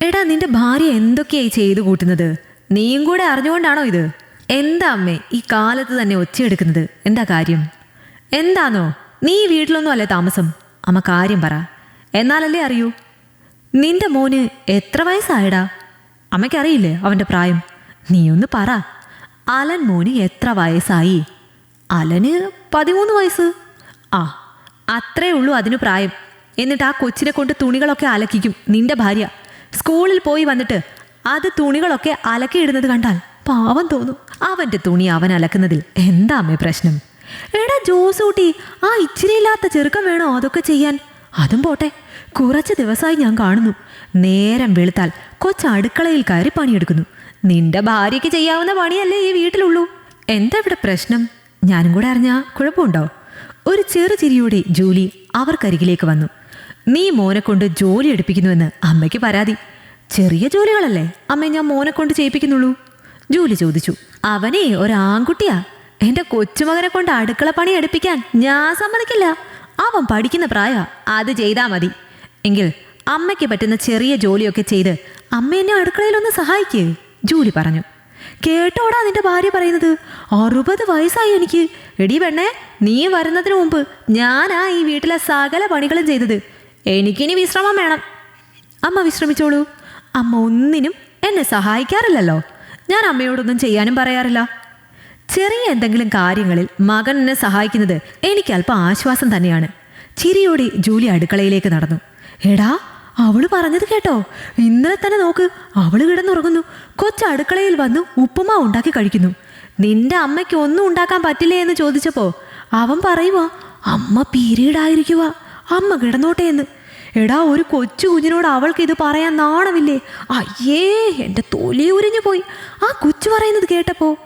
എടാ നിന്റെ ഭാര്യ എന്തൊക്കെയായി ചെയ്തു കൂട്ടുന്നത്? നീയും കൂടെ അറിഞ്ഞുകൊണ്ടാണോ ഇത്? എന്താ അമ്മേ ഈ കാലത്ത് തന്നെ ഒച്ചയെടുക്കുന്നത്? എന്താ കാര്യം? എന്താണോ നീ വീട്ടിലൊന്നും അല്ലേ താമസം? അമ്മ കാര്യം പറ. എന്നാലല്ലേ അറിയൂ? നിന്റെ മോന് എത്ര വയസ്സായടാ? അമ്മയ്ക്കറിയില്ലേ അവന്റെ പ്രായം? നീ ഒന്ന് പറ. അലൻ മോന് എത്ര വയസ്സായി? അലന് പതിമൂന്ന് വയസ്സ്. ആ അത്രേ ഉള്ളൂ അതിന് പ്രായം. എന്നിട്ട് ആ കൊച്ചിനെ കൊണ്ട് തുണികളൊക്കെ അലക്കിക്കും നിന്റെ ഭാര്യ. സ്കൂളിൽ പോയി വന്നിട്ട് അത് തുണികളൊക്കെ അലക്കിയിടുന്നത് കണ്ടാൽ പാവം തോന്നും. അവന്റെ തുണി അവൻ അലക്കുന്നതിൽ എന്താ അമ്മേ പ്രശ്നം? എടാ ജോസൂട്ടി ആ ഇച്ചിരിയില്ലാത്ത ചെറുക്കം വേണോ അതൊക്കെ ചെയ്യാൻ? അതും പോട്ടെ കുറച്ച് ദിവസമായി ഞാൻ കാണുന്നു. നേരം വെളുത്താൽ കൊച്ച അടുക്കളയിൽ കയറി പണിയെടുക്കുന്നു. നിന്റെ ഭാര്യയ്ക്ക് ചെയ്യാവുന്ന പണിയല്ലേ ഈ വീട്ടിലുള്ളൂ. എന്താ ഇവിടെ പ്രശ്നം? ഞാനും കൂടെ അറിഞ്ഞാ കുഴപ്പമുണ്ടോ? ഒരു ചെറു ചിരിയോടെ ജൂലി അവർക്കരികിലേക്ക് വന്നു. നീ മോനെ കൊണ്ട് ജോലി എടുപ്പിക്കുന്നുവെന്ന് അമ്മയ്ക്ക് പരാതി. ചെറിയ ജോലികളല്ലേ? അമ്മ ഞാൻ മോനെ കൊണ്ട് ചെയ്യിപ്പിക്കുന്നുള്ളൂ. ജോലി ചോദിച്ചു. അവനേ ഒരാൺകുട്ടിയാ. എന്റെ കൊച്ചുമകനെ കൊണ്ട് അടുക്കള പണി എടുപ്പിക്കാൻ ഞാൻ സമ്മതിക്കില്ല. അവൻ പഠിക്കുന്ന പ്രായ അത് ചെയ്താൽ മതി. എങ്കിൽ അമ്മയ്ക്ക് പറ്റുന്ന ചെറിയ ജോലിയൊക്കെ ചെയ്ത് അമ്മ എന്നെ അടുക്കളയിലൊന്ന് സഹായിക്കേ. ജൂലി പറഞ്ഞു. കേട്ടോടാ നിന്റെ ഭാര്യ പറയുന്നത്. അറുപത് വയസ്സായി എനിക്ക്. എടി പെണ്ണേ നീ വരുന്നതിന് മുമ്പ് ഞാനാ ഈ വീട്ടിലെ സകല പണികളും ചെയ്തത്. എനിക്കിനി വിശ്രമം വേണം. അമ്മ വിശ്രമിച്ചോളൂ. അമ്മ ഒന്നിനും എന്നെ സഹായിക്കാറില്ലല്ലോ. ഞാൻ അമ്മയോടൊന്നും ചെയ്യാനും പറയാറില്ല. ചെറിയ എന്തെങ്കിലും കാര്യങ്ങളിൽ മകൻ എന്നെ സഹായിക്കുന്നത് എനിക്ക് അല്പം ആശ്വാസം തന്നെയാണ്. ചിരിയോടെ ജൂലി അടുക്കളയിലേക്ക് നടന്നു. എടാ അവൾ പറഞ്ഞത് കേട്ടോ. ഇന്നലെ തന്നെ നോക്ക് അവൾ കിടന്നുറങ്ങുന്നു. കൊച്ചു അടുക്കളയിൽ വന്ന് ഉപ്പുമാ ഉണ്ടാക്കി കഴിക്കുന്നു. നിന്റെ അമ്മയ്ക്ക് ഒന്നും ഉണ്ടാക്കാൻ പറ്റില്ലേ എന്ന് ചോദിച്ചപ്പോ അവൻ പറയുവാ അമ്മ പീരീഡായിരിക്കുക അമ്മ കിടന്നോട്ടെ എന്ന്. എടാ ഒരു കൊച്ചു കുഞ്ഞിനോട് അവൾക്ക് ഇത് പറയാൻ നാണമില്ലേ? അയ്യേ എന്റെ തൊലി ഉരിഞ്ഞു പോയി. ആ കൊച്ചു പറയുന്നത് കേട്ടപ്പോ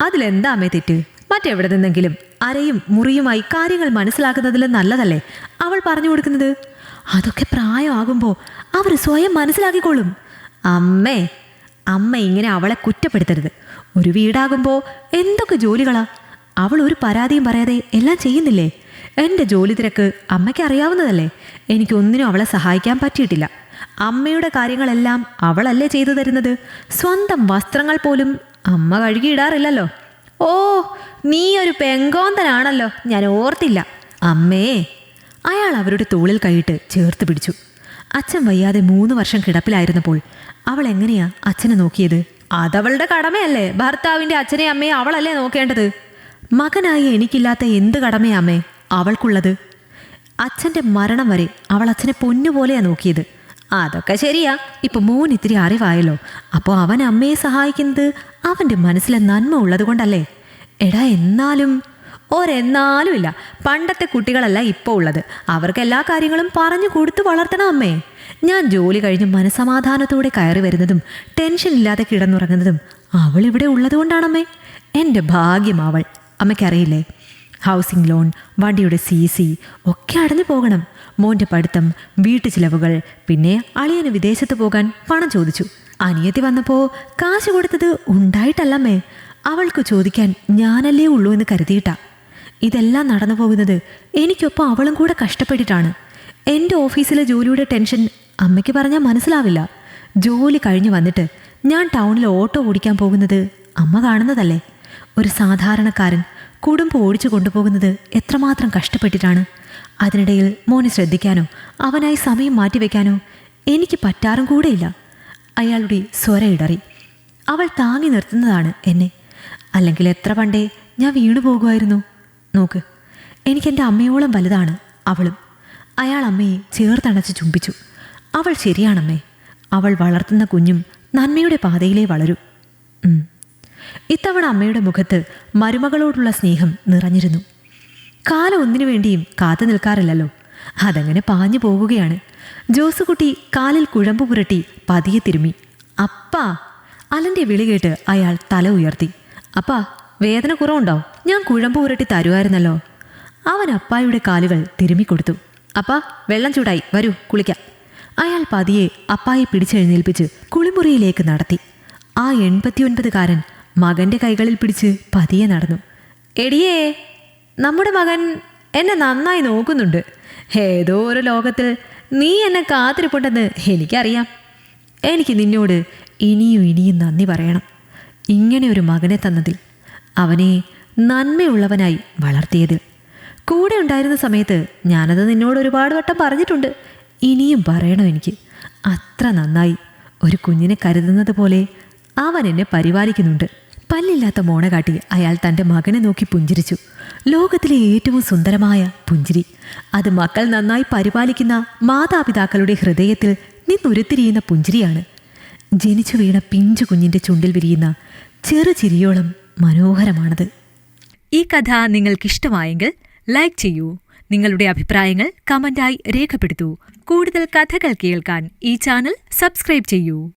അതിലെന്താ അമ്മേ തെറ്റ്? മറ്റെവിടെ നിന്നെങ്കിലും അരയും മുറിയുമായി കാര്യങ്ങൾ മനസ്സിലാക്കുന്നതിൽ നല്ലതല്ലേ? അവൾ പറഞ്ഞു കൊടുക്കുന്നത് അതൊക്കെ പ്രായമാകുമ്പോൾ അവർ സ്വയം മനസ്സിലാക്കിക്കോളും. അമ്മേ അമ്മ ഇങ്ങനെ അവളെ കുറ്റപ്പെടുത്തരുത്. ഒരു വീടാകുമ്പോൾ എന്തൊക്കെ ജോലികളാ? അവൾ ഒരു പരാതിയും പറയാതെ എല്ലാം ചെയ്യുന്നില്ലേ? എന്റെ ജോലി തിരക്ക് അമ്മയ്ക്ക് അറിയാവുന്നതല്ലേ? എനിക്കൊന്നിനും അവളെ സഹായിക്കാൻ പറ്റിയിട്ടില്ല. അമ്മയുടെ കാര്യങ്ങളെല്ലാം അവളല്ലേ ചെയ്തു തരുന്നത്? സ്വന്തം വസ്ത്രങ്ങൾ പോലും അമ്മ കഴുകിയിടാറില്ലല്ലോ ഓ നീ ഒരു പെങ്കോന്തനാണല്ലോ. ഞാൻ ഓർത്തില്ല. അമ്മേ അയാൾ അവരുടെ തോളിൽ കൈയിട്ട് ചേർത്ത് പിടിച്ചു. അച്ഛൻ വയ്യാതെ മൂന്ന് വർഷം കിടപ്പിലായിരുന്നപ്പോൾ അവൾ എങ്ങനെയാ അച്ഛനെ നോക്കിയത്? അതവളുടെ കടമയല്ലേ. ഭർത്താവിന്റെ അച്ഛനെ അമ്മയെ അവളല്ലേ നോക്കേണ്ടത്? മകനായി എനിക്കില്ലാത്ത എന്ത് കടമയാ അമ്മേ? അവൾക്കുള്ളത്. അച്ഛന്റെ മരണം വരെ അവൾ അച്ഛനെ പൊന്നുപോലെയാണ് നോക്കിയത്. അതൊക്കെ ശരിയാ. ഇപ്പൊ മോൻ ഇത്തിരി അറിവായല്ലോ. അപ്പോൾ അവൻ അമ്മയെ സഹായിക്കുന്നത് അവന്റെ മനസ്സിലെ നന്മ ഉള്ളത് കൊണ്ടല്ലേ എടാ എന്നാലും? ഒരെന്നാലും ഇല്ല. പണ്ടത്തെ കുട്ടികളല്ല ഇപ്പോൾ ഉള്ളത്. അവർക്ക് എല്ലാ കാര്യങ്ങളും പറഞ്ഞു കൊടുത്തു വളർത്തണം അമ്മേ. ഞാൻ ജോലി കഴിഞ്ഞ് മനസമാധാനത്തോടെ കയറി വരുന്നതും ടെൻഷൻ ഇല്ലാതെ കിടന്നുറങ്ങുന്നതും അവൾ ഇവിടെ ഉള്ളതുകൊണ്ടാണമ്മേ. എന്റെ ഭാഗ്യം അവൾ. അമ്മയ്ക്കറിയില്ലേ? ഹൗസിംഗ് ലോൺ വണ്ടിയുടെ സി സി ഒക്കെ അടഞ്ഞു പോകണം. മോന്റെ പഠിത്തം വീട്ടു ചിലവുകൾ പിന്നെ അളിയന് വിദേശത്ത് പോകാൻ പണം ചോദിച്ചു. അനിയത്തി വന്നപ്പോൾ കാശ് കൊടുത്തത് ഉണ്ടായിട്ടല്ലമ്മേ. അവൾക്ക് ചോദിക്കാൻ ഞാനല്ലേ ഉള്ളൂ എന്ന് കരുതിയിട്ടാ. ഇതെല്ലാം നടന്നു പോകുന്നത് എനിക്കൊപ്പം അവളും കൂടെ കഷ്ടപ്പെട്ടിട്ടാണ്. എന്റെ ഓഫീസിലെ ജോലിയുടെ ടെൻഷൻ അമ്മയ്ക്ക് പറഞ്ഞാൽ മനസ്സിലാവില്ല. ജോലി കഴിഞ്ഞ് വന്നിട്ട് ഞാൻ ടൗണിൽ ഓട്ടോ ഓടിക്കാൻ പോകുന്നത് അമ്മ കാണുന്നതല്ലേ? ഒരു സാധാരണക്കാരൻ കുടുംബം ഓടിച്ചു കൊണ്ടുപോകുന്നത് എത്രമാത്രം കഷ്ടപ്പെട്ടിട്ടാണ്? അതിനിടയിൽ മോനെ ശ്രദ്ധിക്കാനോ അവനായി സമയം മാറ്റിവെക്കാനോ എനിക്ക് പറ്റാറും കൂടെയില്ല. അയാളുടെ സ്വര ഇടറി. അവൾ താങ്ങി നിർത്തുന്നതാണ് എന്നെ. അല്ലെങ്കിൽ എത്ര പണ്ടേ ഞാൻ വീണു പോകുമായിരുന്നു? നോക്ക് എനിക്കെന്റെ അമ്മയോളം വലുതാണ് അവളും. അയാൾ അമ്മയെ ചേർത്തണച്ച് ചുംബിച്ചു. അവൾ ശരിയാണമ്മേ. അവൾ വളർത്തുന്ന കുഞ്ഞും നന്മയുടെ പാതയിലേ വളരൂ. ഇത്തവണ അമ്മയുടെ മുഖത്ത് മരുമകളോടുള്ള സ്നേഹം നിറഞ്ഞിരുന്നു. കാലം ഒന്നിനു വേണ്ടിയും കാത്തു നിൽക്കാറില്ലല്ലോ. അതങ്ങനെ പാഞ്ഞു പോകുകയാണ് ജോസുകുട്ടി കാലിൽ കുഴമ്പ് പുരട്ടി പതിയെ തിരുമ്മി അപ്പാ അലന്റെ വിളി കേട്ട് അയാൾ തല ഉയർത്തി. അപ്പാ വേദന കുറവുണ്ടോ? ഞാൻ കുഴമ്പ് പുരട്ടി തരുമായിരുന്നല്ലോ അവൻ അപ്പായുടെ കാലുകൾ തിരുമ്മിക്കൊടുത്തു അപ്പാ വെള്ളം ചൂടായി. വരൂ കുളിക്കാം. അയാൾ പതിയെ അപ്പായെ പിടിച്ചെഴുന്നേൽപ്പിച്ച് കുളിമുറിയിലേക്ക് നടത്തി. ആ എൺപത്തിയൊൻപതുകാരൻ മകന്റെ കൈകളിൽ പിടിച്ച് പതിയെ നടന്നു. എടിയേ നമ്മുടെ മകൻ എന്നെ നന്നായി നോക്കുന്നുണ്ട്. ഏതോ ഒരു ലോകത്തിൽ നീ എന്നെ കാത്തിരിപ്പുണ്ടെന്ന് എനിക്കറിയാം. എനിക്ക് നിന്നോട് ഇനിയും ഇനിയും നന്ദി പറയണം. ഇങ്ങനെ ഒരു മകനെ തന്നതിൽ അവനെ നന്മയുള്ളവനായി വളർത്തിയതിൽ. കൂടെ ഉണ്ടായിരുന്ന സമയത്ത് ഞാനത് നിന്നോട് ഒരുപാട് വട്ടം പറഞ്ഞിട്ടുണ്ട്. ഇനിയും പറയണം എനിക്ക്? അത്ര നന്നായി ഒരു കുഞ്ഞിനെ കരുതുന്നത് പോലെ അവൻ എന്നെ പരിപാലിക്കുന്നുണ്ട്. പല്ലില്ലാത്ത മോണ കാട്ടി അയാൾ തന്റെ മകനെ നോക്കി പുഞ്ചിരിച്ചു. ലോകത്തിലെ ഏറ്റവും സുന്ദരമായ പുഞ്ചിരി. അത് മക്കൾ നന്നായി പരിപാലിക്കുന്ന മാതാപിതാക്കളുടെ ഹൃദയത്തിൽ നിന്നുരുത്തിരിയുന്ന പുഞ്ചിരിയാണ്. ജനിച്ചു വീണ പിഞ്ചു കുഞ്ഞിന്റെ ചുണ്ടിൽ വിരിയുന്ന ചെറു ചിരിയോളം മനോഹരമാണത്. ഈ കഥ നിങ്ങൾക്കിഷ്ടമായെങ്കിൽ ലൈക്ക് ചെയ്യൂ. നിങ്ങളുടെ അഭിപ്രായങ്ങൾ കമന്റായി രേഖപ്പെടുത്തൂ. കൂടുതൽ കഥകൾ കേൾക്കാൻ ഈ ചാനൽ സബ്സ്ക്രൈബ് ചെയ്യൂ.